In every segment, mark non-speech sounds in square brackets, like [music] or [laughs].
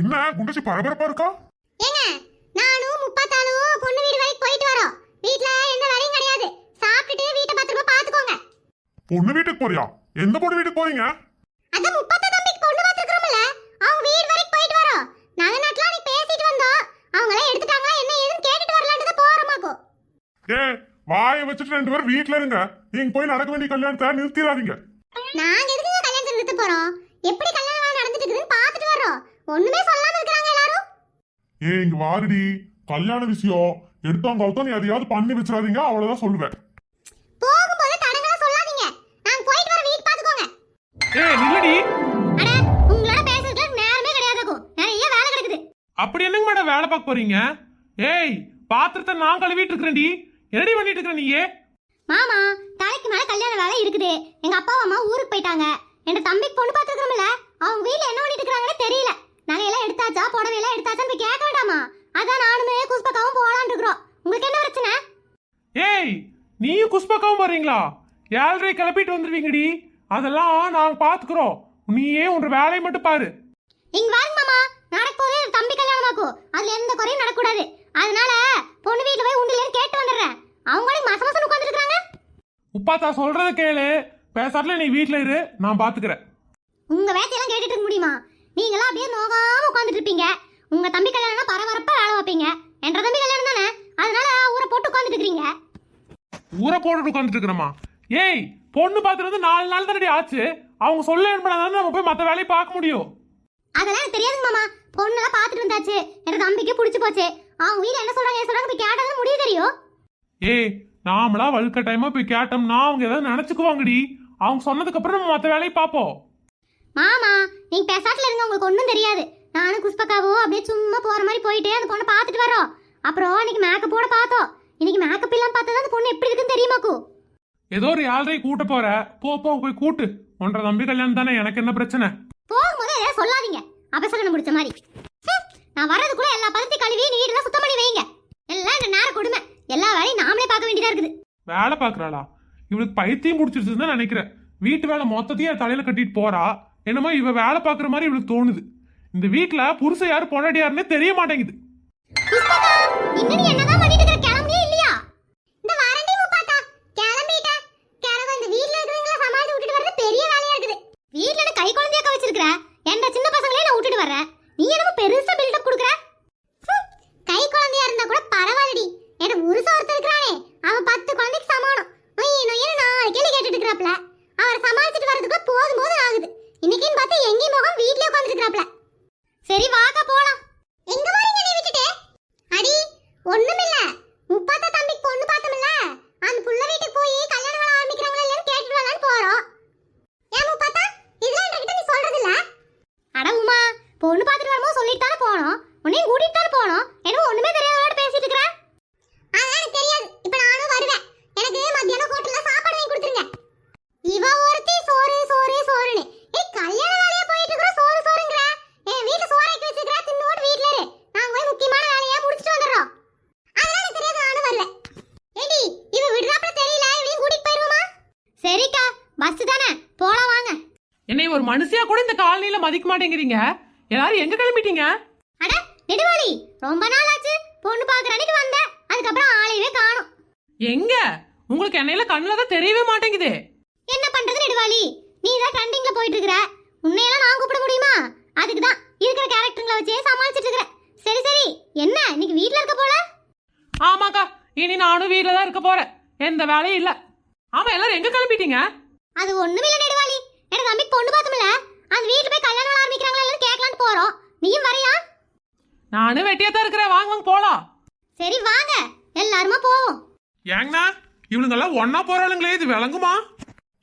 என்ன குண்டச்சி பரபரப்பா இருக்கா? ஏங்க நானும் முப்பத்தாலும் பொண்ணு வீடு வரைக்கும் போயிட்டு வரோம். வீட்ல எந்த வேலையும் கிடையாது. சாப்பிட்டுட்டு வீட்டை பத்திரமா பாத்துக்கோங்க. பொண்ணு வீட்டுக்கு போறியா? எந்த பொண்ணு வீட்டுக்கு போறீங்க? அதான் முப்பத்தா தம்பிக்கு பொண்ணு பாத்துக்கிறோம்ல அவங்க வீடு வரைக்கும் போயிட்டு வரோம். நகை நட்டுலாம் நீ பேசிட்டு வந்தோம். அவங்க எல்லாம் எடுத்துட்டாங்களா என்ன ஏதுன்னு கேட்டுட்டு வரலான்னு போறோமாக்கோ ஏ வாயை வச்சுட்டு ரெண்டு பேரும் வீட்ல இருங்க. நீங்க போய் நடக்க வேண்டிய கல்யாணத்தை நிறுத்திடாதீங்க. நாங்க எதுக்கு கல்யாணத்தை நிறுத்த போறோம்? எப்படி கல்யாணம் வேலை நடந்துட்டு இருக்குதுன்னு பாத்துட்டு வரோம் ஒண்ணுமே சொல்லாம இருக்காங்க எல்லாரும். ஏ இங்க வாருடி. கல்யாண விஷயம். எடுத்தவங்க அவுத்தம் நீ எதையாவது பண்ணி வச்சிடாதீங்க அவ்வளவுதான் சொல்லுவேன். போகும்போது தடங்களா சொல்லாதீங்க. நாங்க போயிட்டு வர வீட்டு பாத்துக்கோங்க ஏய் நில்லடி. அட உங்களோட பேசுறதுக்கு நேரமே கிடையாதுக்கும் நிறைய வேலை கிடக்குது. அப்படி என்னங்க மேடம் வேலை பார்க்க போறீங்க? ஏய் பாத்திரத்தை நான் கழுவிட்டு இருக்கிறேன்டி. என்னடி பண்ணிட்டு இருக்கிற நீயே? மாமா தலைக்கு மேல கல்யாண வேலை இருக்குது. எங்க அப்பா அம்மா ஊருக்கு போயிட்டாங்க. என் தம்பிக்கு பொண்ணு பார்த்துருக்கோம்ல அவங்க வீட்ல என்ன பண்ணிட்டு இருக்காங்கன்னு தெரியல. நகையெல்லாம் எடுத்தாச்சா? புடவை எல்லாம் எடுத்தாச்சான்னு போய் கேட்க வேண்டாமா? அதான் நானுமே குஷ்பக்காவும் போலான்னு இருக்கிறோம். உங்களுக்கு என்ன பிரச்சனை? ஏய் நீயும் குஷ்பக்காவும் போறீங்களா? ஏழரை கிளப்பிட்டு வந்துருவீங்கடி. அதெல்லாம் நாங்க பாத்துக்கிறோம். நீயே உன்ற வேலையை மட்டும் பாரு. இங்க வாங்க மாமா. நடக்க போதே என் தம்பி கல்யாணமாக்கும் அதுல எந்த குறையும் நடக்கூடாது அதனால பொண்ணு வீட்டுல போய் உண்டிலேன்னு கேட்டு வந்துடுறேன். அவங்களும் மச மசம் உட்காந்துருக்காங்க உப்பாத்தா சொல்றத கேளு. பேசாட்டுல நீ வீட்ல இரு. நான் பாத்துக்கிறேன். உங்க வேலையெல்லாம் கேட்டுட்டு இருக்க முடியுமா? நீங்களாம் அப்படியே நோகாம உட்காந்துட்டு இருப்பீங்க உங்க தம்பி கல்யாணம்னா பரபரப்பா வேலை வைப்பீங்க. என்ற தம்பி கல்யாணம் தானே? அதனால ஊரை போட்டு உட்காந்துட்டு இருக்கீங்க ஊரை போட்டுட்டு உட்காந்துட்டு இருக்கிறோமா ஏய் பொண்ணு பார்த்துட்டு வந்து நாலு நாள் தானடி ஆச்சு. அவங்க சொல்ல தானே நம்ம போய் மற்ற வேலையை பார்க்க முடியும்? அதெல்லாம் எனக்கு தெரியாதுங்க மாமா. பொண்ணெல்லாம் பார்த்துட்டு வந்தாச்சு. என் தம்பிக்கு பிடிச்சி போச்சு. அவங்க வீட்ல என்ன சொல்றாங்க ஏன் சொல்றாங்க போய் கேட்டாதான் முடிவு தெரியும். ஏய் நாமளா வழுக்க டைமா போய் கேட்டோம்னா அவங்க ஏதாவது நினைச்சுக்குவாங்கடி. அவங்க சொன்னதுக்கு அப்புறம் நம்ம மற்ற வேலையை பார்ப்போம். மாமா நீங்க பேசாட்டுல இருங்க உங்களுக்கு ஒன்றும் தெரியாது. நானும் குஷ்பக்காவோ அப்படியே சும்மா போற மாதிரி போயிட்டு அந்த பொண்ணை பார்த்துட்டு வரோம் அப்புறம் இன்னைக்கு மேக்கப் போட பார்த்தோம். இன்னைக்கு மேக்கப் இல்லாம பார்த்தா அந்த பொண்ணு எப்படி இருக்குன்னு தெரியுமாக்கு ஏதோ ஒரு ஏழரை கூட்ட போற. போ போ போய் கூட்டு. ஒன்றரை தம்பி கல்யாணம் தானே எனக்கு என்ன பிரச்சனை? போகும்போது எதாவது சொல்லாதீங்க. அபசகனம் முடிச்ச மாதிரி. நான் வர்றதுக்குள்ள எல்லா பதத்தையும் கழுவி நீடெல்லாம் சுத்தம் பண்ணி வைங்க. எல்லாம் இந்த நேரம் கொடுமை. எல்லா வேலையும் நாமளே பார்க்க வேண்டியதா இருக்குது. வேலை பார்க்கறாளா? இவளுக்கு பைத்தியம் பிடிச்சிருச்சுன்னு தான் நினைக்கிறேன். வீட்டு வேலை மொத்தத்தையும் தலையில கட்டிட்டு போறா. என்னமோ இவ வேலை பார்க்குற மாதிரி இவளுக்கு தோணுது. இந்த வீட்டில் புருஷன் யாரு பொண்டாட்டி தெரிய மாட்டேங்குது புஷ்பகா இன்னும் நீ என்னதான் பண்ணிட்டு இருக்க கிளம்பியே இல்லையா இந்த வாரண்டி முப்பாத்தா கிளம்பிட்டேன் கிளம்ப இந்த வீட்ல இருக்கிறவங்கள சமாளிச்சு விட்டுட்டு வர்றது பெரிய வேலையா இருக்குது வீட்ல என்ன கை குழந்தையாக்க வச்சிருக்கிற என்ற சின்ன பசங்களே நான் விட்டுட்டு வர்றேன் நீ என்னமோ பெருசா பில்டப் கொடுக்குற ஹம், கை குழந்தையா இருந்தா கூட பரவாயில்லடி எனக்கு உருசா ஒருத்தர் இருக்கிறானே அவன் பத்து குழந்தைக்கு சமானம் நொய்யு நொய்யு நாலு கேள்வி கேட்டுட்டு இருக்கிறாப்ல அவரை சமாளிச்சுட்டு வர்றதுக்குள்ள போதும் போதும் ஆகுது இன்னைக்குன்னு பார்த்து எங்கேயும் முகம் வீட்லயே உட்காந்துருக்கிறாப்ல சரி வாக்கா போலாம் எங்க போறீங்க நீ விட்டுட்டு அடி ஒண்ணுமில்ல முப்பாத்தா தம்பிக்கு பொண்ணு பார்த்தோம்ல அந்த புள்ள வீட்டுக்கு போய் கல்யாண வேலை ஆரம்பிக்கிறாங்களா இல்லையான்னு கேட்டுட்டு வரலான்னு போறோம் ஏன் முப்பாத்தா இதெல்லாம் என்கிட்ட நீ சொல்றது இல்ல அட உமா பொண்ணு பார்த்துட்டு வரும்போது சொல்லிட்டு தானே போனோம் உன்னையும் கூட்டிட்டு தானே போனோம் என்ன ஒண்ணுமே தெரியாதோட பேசிட்டு இருக்கிற அதெல்லாம் எனக்கு தெரியாது இப்ப நானும் வருவேன் எனக்கு மத்தியானம் ஹோட்டல்ல சாப்பாடு வாங்கி கொடுத்துருங்க இவ ஒருத்தி சோறு சோறு சோறுன்னு ஏய் கல்யாண வேலையா போயிட்டு இருக்கிற சோறு சோறுங்கற என் வீட்ல சோறு ஆக்கி வச்சிருக்கா தின்னோட்டு வீட்ல இரு நாங்க போய் முக்கியமான வேலையா முடிச்சிட்டு வந்துடுறோம் அதெல்லாம் எனக்கு தெரியாது நானும் வருவேன் ஏடி இவ விடுறாப்ல தெரியல இவனையும் கூட்டிட்டு போயிருவோமா சரிக்கா பஸ் தானே போலாம் வாங்க என்னை ஒரு மனுஷியா கூட இந்த காலனில மதிக்க மாட்டேங்கிறீங்க? எல்லாரும் எங்க கிளம்பிட்டீங்க? அட நெடுவாளி ரொம்ப நாள் ஆச்சு பொண்ணு பாக்குற அன்னைக்கு வந்த. அதுக்கப்புறம் ஆளையவே காணோம். எங்க? உங்களுக்கு என்னையில கண்ணுல தான் தெரியவே மாட்டேங்குதே. என்ன பண்றது நெடுவாளி? நீ தான் ட்ரெண்டிங்ல போயிட்டு இருக்கிற உன்னையெல்லாம் நான் கூப்பிட முடியுமா? அதுக்கு தான் இருக்கிற கேரக்டருங்களை வச்சே சமாளிச்சிட்டு இருக்கிற. சரி சரி. என்ன இன்னைக்கு வீட்ல இருக்க போல? ஆமாக்கா இனி நானும் வீட்ல தான் இருக்க போறேன். எந்த வேலையும் இல்ல. ஆமா எல்லாரும் எங்க கிளம்பிட்டீங்க? அது ஒண்ணுமில்ல நெடுவாளி. எனக்கு தம்பிக்கு பொண்ணு பார்த்தோம்ல அந்த வீட்ல போய் கல்யாணம் ஆரம்பிக்கிறாங்களா இல்லைன்னு கேட்கலான்னு போறோம். நீயும் வரியா? நானும் வெட்டியா தான் இருக்கிறேன். வாங்க வாங்க போலாம். சரி வாங்க. எல்லாருமா போவோம். ஏங்கண்ணா இவனுங்க எல்லாம் ஒன்னா போறாளுங்களே இது விளங்குமா?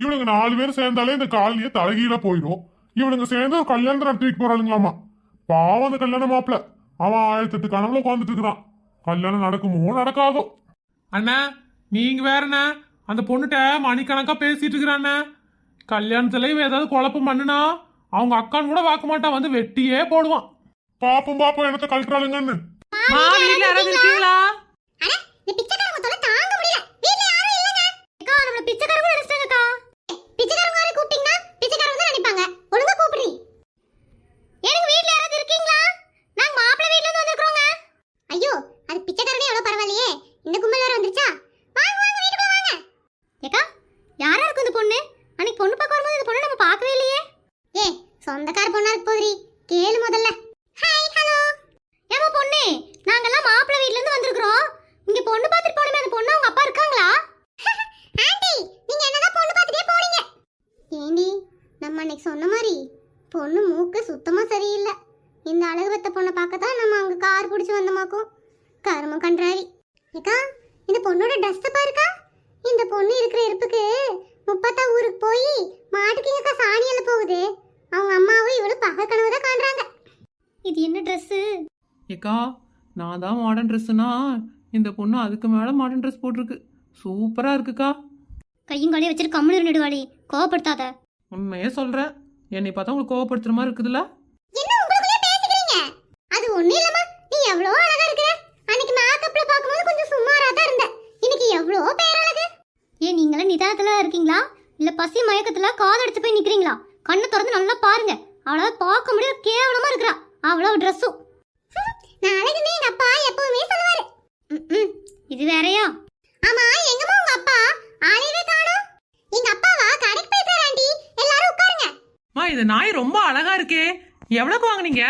இவனுங்க நாலு பேர் சேர்ந்தாலே இந்த காலனியே தலைகீழ போயிடும். இவனுங்க சேர்ந்து ஒரு கல்யாணத்தை நடத்திட்டு போறாளுங்களாமா பாவம் அந்த கல்யாண மாப்பிள அவன் ஆயிரத்தி எட்டு கனவுல உட்காந்துட்டு இருக்கிறான். கல்யாணம் நடக்குமோ நடக்காதோ. அண்ணா நீங்க வேறண்ணா அந்த பொண்ணுகிட்ட மணிக்கணக்கா பேசிட்டு இருக்கிறாண்ணா. கல்யாணத்துல ஏதாவது குழப்பம் பண்ணுனா அவங்க அக்கான்னு கூட பார்க்க மாட்டான் வந்து வெட்டியே போடுவான். பாப்போம் பாப்போம் என்னத்த கழட்டுறாளுங்கன்னு. மா வீட்ல யாராவது இருக்கீங்களா? பிச்சைக்காரங்க தாங்க முடியல. யாரும் இல்லங்க. பிச்சைக்காரங்க நினைச்சிட்டாங்கக்கா பிச்சைக்காரங்க யாரை கூப்பிட்டீங்கன்னா பிச்சைக்காரங்க தான் நினைப்பாங்க ஒழுங்கா கூப்பிடுறீ எனக்கு வீட்ல யாராவது இருக்கீங்களா இந்த அழகு பெத்த பொண்ணை பார்க்க தான் நம்ம அங்க கார் பிடிச்சி வந்தோமாக்கும். கரும கன்றாவி ஏக்கா இந்த பொண்ணோட ட்ரெஸ்ஸை பாருக்கா. இந்த பொண்ணு இருக்கிற இருப்புக்கு முப்பத்தா ஊருக்கு போய் மாட்டுக்கு சாணியில போகுது. அவங்க அம்மாவும் இவளும் பகை கனவு தான் காண்றாங்க. இது என்ன ட்ரெஸ்ஸு ஏக்கா நான் தான் மாடர்ன் ட்ரெஸ்ஸுனா இந்த பொண்ணு அதுக்கு மேலே மாடர்ன் ட்ரெஸ் போட்டிருக்கு. சூப்பராக இருக்குக்கா. கையும் காலையும் வச்சிட்டு கம்முனு நெடுவாளி கோவப்படுத்தாத. உண்மையே சொல்கிறேன் என்னை பார்த்தா உங்களுக்கு கோவப்படுத்துற மாதிரி இருக்குதுல்ல? என்ன உங்களுக்குள்ளே பேசிக்கிறீங்க? அது ஒண்ணு இல்லம்மா. நீ எவ்வளோ அழகா இருக்கிற? அன்னைக்கு மேக்கப்ல பார்க்கும்போது கொஞ்சம் சுமாரா தான் இருந்த இன்னைக்கு எவ்வளோ பேரழகு. ஏன் நீங்கள நிதானத்துல இருக்கீங்களா? இல்ல பசி மயக்கத்துல காதடிச்சு போய் நிக்கிறீங்களா? கண்ணை திறந்து நல்லா பாருங்க. அவளை பார்க்க முடியாது கேவலமா இருக்கிறா. அவ்வளவு ட்ரெஸ்ஸும் நாளைக்கு எங்க அப்பா எப்பவுமே சொல்லுவாரு. இது வேறயா? ஆமா எங்கம்மா உங்க அப்பா? ஆளையவே காணோம் எங்க அப்பாவா கடைக்கு போயிருக்காரு ஆண்டி எல்லாரும் உட்காருங்க மா இந்த நாய் ரொம்ப அழகா இருக்கே. எவ்வளோக்கு வாங்குனீங்க?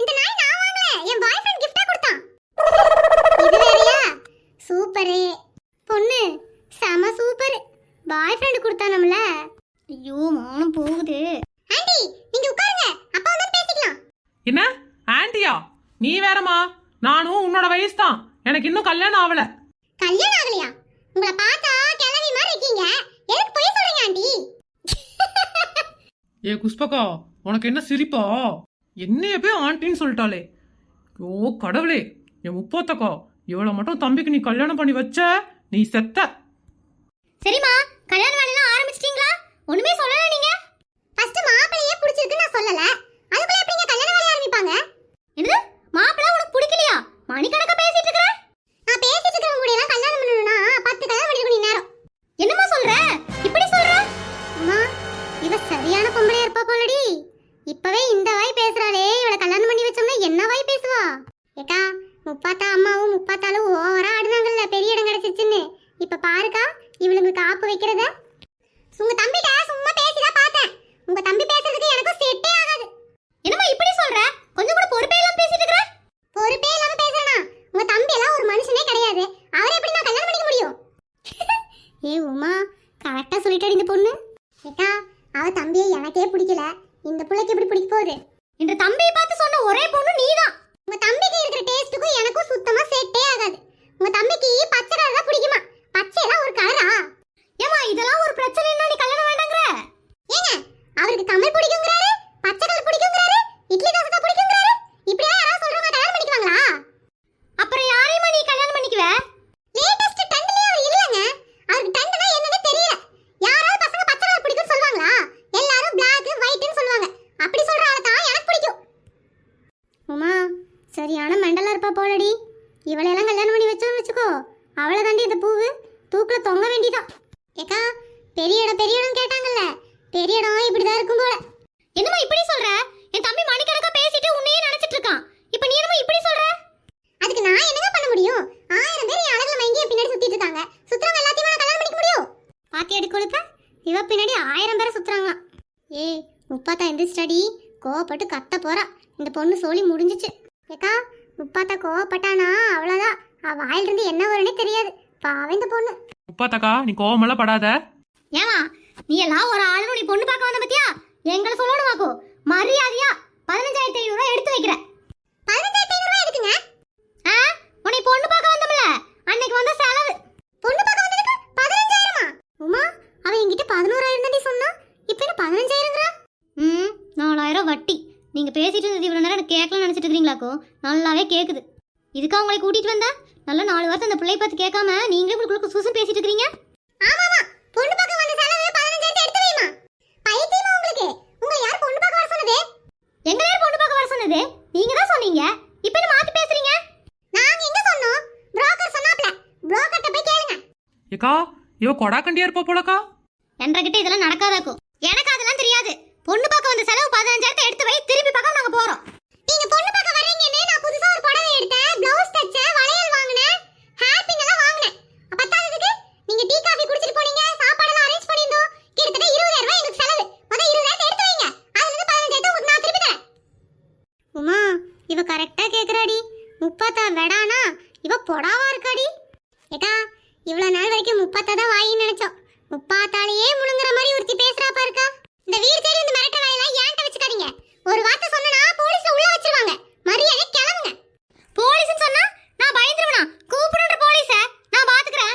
இந்த நாய் நான் வாங்கல. என் பாய் ஃப்ரெண்ட் கிஃப்டா கொடுத்தான். இது வேறயா? சூப்பரு. பொண்ணு செம சூப்பர். பாய் ஃப்ரெண்ட் கொடுத்தானம்ல ஐயோ மானம் போகுது. ஆண்டி நீங்க உட்காருங்க. அப்பா வந்து பேசிக்கலாம். என்ன? ஆன்ட்டியா நீ வேறம்மா. நானும் உன்னோட வயசு தான் எனக்கு இன்னும் கல்யாணம் ஆகல கல்யாணம் ஆகலையா? உங்களை பார்த்தா கிளவி மாதிரி இருக்கீங்க எதுக்கு போய் சொல்றீங்க ஆண்டி ஏ குஷ்பகா உனக்கு என்ன சிரிப்பா? என்னைய போய் ஆண்டின்னு சொல்லிட்டாளே. ஓ கடவுளே என் முப்போத்தக்கா இவளை மட்டும் தம்பிக்கு நீ கல்யாணம் பண்ணி வச்ச? நீ செத்த. சரிம்மா கல்யாண வேலையெல்லாம் ஆரம்பிச்சிட்டீங்களா? ஒண்ணுமே சொல்லல நீங்க. ஃபர்ஸ்ட் மாப்பிளையே பிடிச்சிருக்கு நான் சொல்லல. அதுக்குள்ள எப்படிங்க கல்யாண வேலை ஆரம்பிப்பாங்க? என்னது? மாப்பிளை உனக்கு பிடிக்கலையா? மணிக்கணக்கா பேசிட்டு இருக்கற? நான் பேசிட்டு இருக்கறவங்க கூட எல்லாம் கல்யாணம் பண்ணனும்னா பத்து கல்யாணம் பண்ணிருக்கணும் நேரம். என்னமா சொல்ற அம்மா இவ சரியான பொம்பளையா இருப்பா போலடி இப்பவே இந்த வாய் பேசுறாளே இவள கல்யாணம் பண்ணி வச்சோம்னா என்ன வாய் பேசுவா ஏக்கா முப்பாத்தா அம்மாவும் முப்பாத்தாலும் ஓவரா ஆடுனாங்கல்ல பெரிய இடம் கிடைச்சிச்சுன்னு இப்ப பாருக்கா இவளுக்கு காப்பு வைக்கிறத உங்க தம்பிட்ட சும்மா பேசிதான் பார்த்தேன் உங்க தம்பி பேசுறதுக்கு எனக்கும் செட்டே ஆகாது என்னம்மா இப்படி சொல்ற கொஞ்சம் கூட பொறுப்பே இல்லாம பேசிட்டு இருக்கற பொறுப்பே இல்லாம பேசுறனா உங்க தம்பி எல்லாம் ஒரு மனுஷனே கிடையாது அவரை எப்படி நான் கல்யாணம் பண்ணிக்க முடியும் ஏ உமா கரெக்டா சொல்லிட்டாடி இந்த பொண்ணு ஏக்கா அவ தம்பியை எனக்கே பிடிக்கல இந்த பிள்ளைக்கு எப்படி பிடிக்க போகுது இந்த தம்பியை பார்த்து சொன்ன ஒரே பொண்ணு நீதான் உங்க தம்பிக்கு இருக்கிற டேஸ்ட்டுக்கும் எனக்கும் சுத்தமா செட்டே ஆகாது உங்க தம்பிக்கு பச்சை கலர் தான் பிடிக்குமா பச்சையெல்லாம் ஒரு கலரா ஏமா இதெல்லாம் ஒரு பிரச்சனை இல்ல நீ கல்யாணம் வேண்டாங்கற ஏங்க அவருக்கு தமிழ் பிடிக்குங்கறாரு பச்சை கலர் பிடிக்குங்கறாரு இட்லி தோசை தான் பிடிக்குங்கறாரு இப்படி யாராவது சொல்றவங்க கல்யாணம் பண்ணிக்குவாங்களா அப்புறம் யாரையுமா நீ கல்யாணம் பண்ணிக்குவ லேட்டஸ்ட் ட்ரெண்ட்லயே அவர் இல்லங்க அவருக்கு ட்ரெண்ட்னா என்னன்னு தெரியல யாராவது பசங்க பச்சை கலர் பிடிக்கும்னு சொல்லுவாங்களா எல்லாரும் Black ஒயிட்னு சொல்லுவாங்க அப்படி சொல்ற ஆளை தான் எனக்கு பிடிக்கும் உமா சரியான மெண்டலா இருப்பா போலடி இவளையெல்லாம் கல்யாணம் பண்ணி வச்சோன்னு வச்சுக்கோ அவளை தாண்டி இந்த பூவு தூக்குல தொங்க வேண்டிதான் ஏக்கா பெரிய இடம் பெரிய இடம் கேட்டாங்கல்ல பெரிய இடம் இப்படிதான் இருக்கும் போல என்னம்மா இப்படி சொல்ற என் தம்பி மணிக்கணக்கா பேசிட்டு உன்னையே நினைச்சிட்டு இருக்கான் இப்போ நீ என்னமோ இப்படி சொல்ற அதுக்கு நான் என்னங்க பண்ண முடியும் ஆயிரம் பேர் என் அழகுல மயங்கி என் பின்னாடி சுத்திட்டு இருக்காங்க சுத்துறவங்க எல்லாத்தையும் நான் கல்யாணம் பண்ணிக்க முடியும் பாத்தி அடி கொழுப்ப இவ பின்னாடி ஆயிரம் பேரை சுத்துறாங்களாம். ஏய் முப்பாத்தா எந்திரிச்சிட்டாடி. கோவப்பட்டு கத்த போறா. இந்த பொண்ணு சோலி முடிஞ்சிச்சு. ஏக்கா முப்பாத்தா கோவப்பட்டானா? அவ்வளோதான் அவ வாயிலிருந்து என்ன வரும்னே தெரியாது. பாவம் இந்த பொண்ணு. முப்பாத்தக்கா நீ கோவமெல்லாம் படாத. ஏமா நீ எல்லாம் ஒரு ஆளு நீ பொண்ணு பார்க்க வந்த பத்தியா? எங்களை சொல்லணுமாக்கோ? மரியாதையா பதினஞ்சாயிரத்தி ஐநூறு ரூபாய் எடுத்து வைக்கிறேன் பதினஞ்சாயிரத்தி ஐநூறு ரூபாய் எதுக்குங்க ஆ உன்னை பொண்ணு பார்க்க வந்தோம்ல அன்னைக்கு வந்த செலவு பொண்ணு பார்க்க வந்ததுக்கு பதினஞ்சாயிரமா உமா அவன் என்கிட்ட பதினோராயிரம் தாண்டி சொன்னா இப்போ என்ன பதினஞ்சாயிரங்கிறா ம் நாலாயிரம் வட்டி நீங்க பேசிட்டு இருந்தது இவ்வளவு நேரம் நினைச்சிட்டு இருக்கீங்களாக்கோ நல்லாவே கேக்குது. இதுக்கு அவங்களை கூட்டிட்டு வந்தா? நல்ல நாலு வாரத்தை அந்த பிள்ளைய பார்த்து கேட்காம நீங்களே உங்களுக்கு சூசன் பேசிட்டு இருக்கீங்க ஆமாமா பொண்ணு பார்க்க வந்த செலவு 15000 எடுத்து வைமா. பைத்தியமா உங்களுக்கு. உங்களை யார் பொண்ணு பார்க்க வர சொன்னது? எங்க யார் பொண்ணு பார்க்க வர சொன்னது? நீங்க தான் சொன்னீங்க. இப்போ என்ன மாத்தி பேசுறீங்க? நாங்க எங்க சொன்னோம்? புரோக்கர் சொன்னாப்ல. புரோக்கர்ட்ட போய் கேளுங்க. ஏக்கா இவ கொடாக்கண்டியா இருப்பா போலக்கா? என்கிட்ட இதெல்லாம் நடக்காதாக்கும் எனக்கு அதெல்லாம் தெரியாது. பொண்ணு பார்க்க வந்த செலவு பதினஞ்சாயிரத்தை எடுத்து வை திருப்பி பார்க்க நாங்க போறோம். பொண்ணு பார்க்க வரீங்கன்னு நான் புதுசா ஒரு புடவை எடுத்தேன். பிளவுஸ் தச்சேன் வளையல் வாங்கினேன் ஹேப்பிங் எல்லாம் வாங்கினேன். பத்தாததுக்கு நீங்க டீ காஃபி குடிச்சிட்டு போனீங்க சாப்பாடு சாப்பாடெல்லாம் அரேஞ்ச் பண்ணியிருந்தோம். கிட்டத்தட்ட இருபதாயிரம் ரூபாய் எங்களுக்கு செலவு. மொத்தம் இருபதாயிரத்தை எடுத்து வைங்க. அதுல இருந்து பதினஞ்சாயிரத்தை உங்களுக்கு நான் திருப்பி தரேன். உமா இவ கரெக்டா கேக்குறாடி. முப்பத்தா வெடானா? இவ பொடாவா இருக்காடி. ஏக்கா இவ்வளவு நாள் வரைக்கும் முப்பத்தா தான் வாயின்னு நினைச்சோம். முப்பாத்தாலேயே முழுங்குற மாதிரி ஒருத்தி பேசுறா பாருக்கா. இந்த வீடு தேடி இந்த மிரட்ட வேலையெல்லாம் ஏன்ட்ட வச்சுக்காதீங்க. ஒரு வார்த்தை சொன்னா போலீஸ்ல உள்ள வச்சிருவாங்க. மரியாதை கிளம்புங்க. போலீஸ்னு சொன்னா நான் பயந்துருவனா? கூப்பிடுற போலீஸ நான் பாத்துக்கறேன்.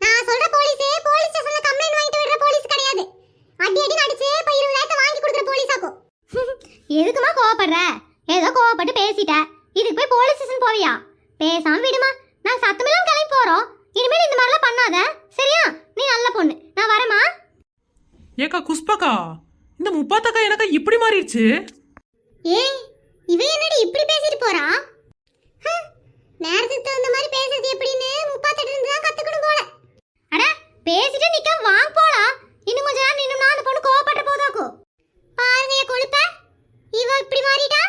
நான் சொல்ற போலீஸ் போலீஸ் ஸ்டேஷன்ல கம்ப்ளைண்ட் வாங்கிட்டு விடுற போலீஸ் கிடையாது. அடி அடி நடிச்சு இப்ப இருபதாயிரத்தை வாங்கி கொடுக்குற போலீஸாக்கும் [laughs] எதுக்குமா கோவப்படுற? ஏதோ கோவப்பட்டு பேசிட்ட. இதுக்கு போய் போலீஸ் ஸ்டேஷன் போவியா? பேசாம விடுமா. நான் சத்தமெல்லாம் கிளம்பி போறோம். இனிமேல் இந்த மாதிரிலாம் பண்ணாத. சரியா? நீ நல்ல பொண்ணு. நான் வரேம்மா. ஏக்கா குஸ்பக்கா இந்த முப்பாத்தக்கா எனக்கு இப்படி மாறிடுச்சு. ஏய் இவ என்னடி இப்படி பேசிட்டு போறா? நேரத்துக்கு தகுந்த மாதிரி பேசுறது எப்படின்னு முப்பாத்தட்டு இருந்து தான் கத்துக்கணும் போல. அட பேசிட்டு நிக்க வாங்க போலாம். இன்னும் கொஞ்ச நேரம் நின்னும்னா அந்த பொண்ணு கோவப்பட்டு போதாக்கும் பாருங்க கொழுப்ப. இவ இப்படி மாறிட்டா?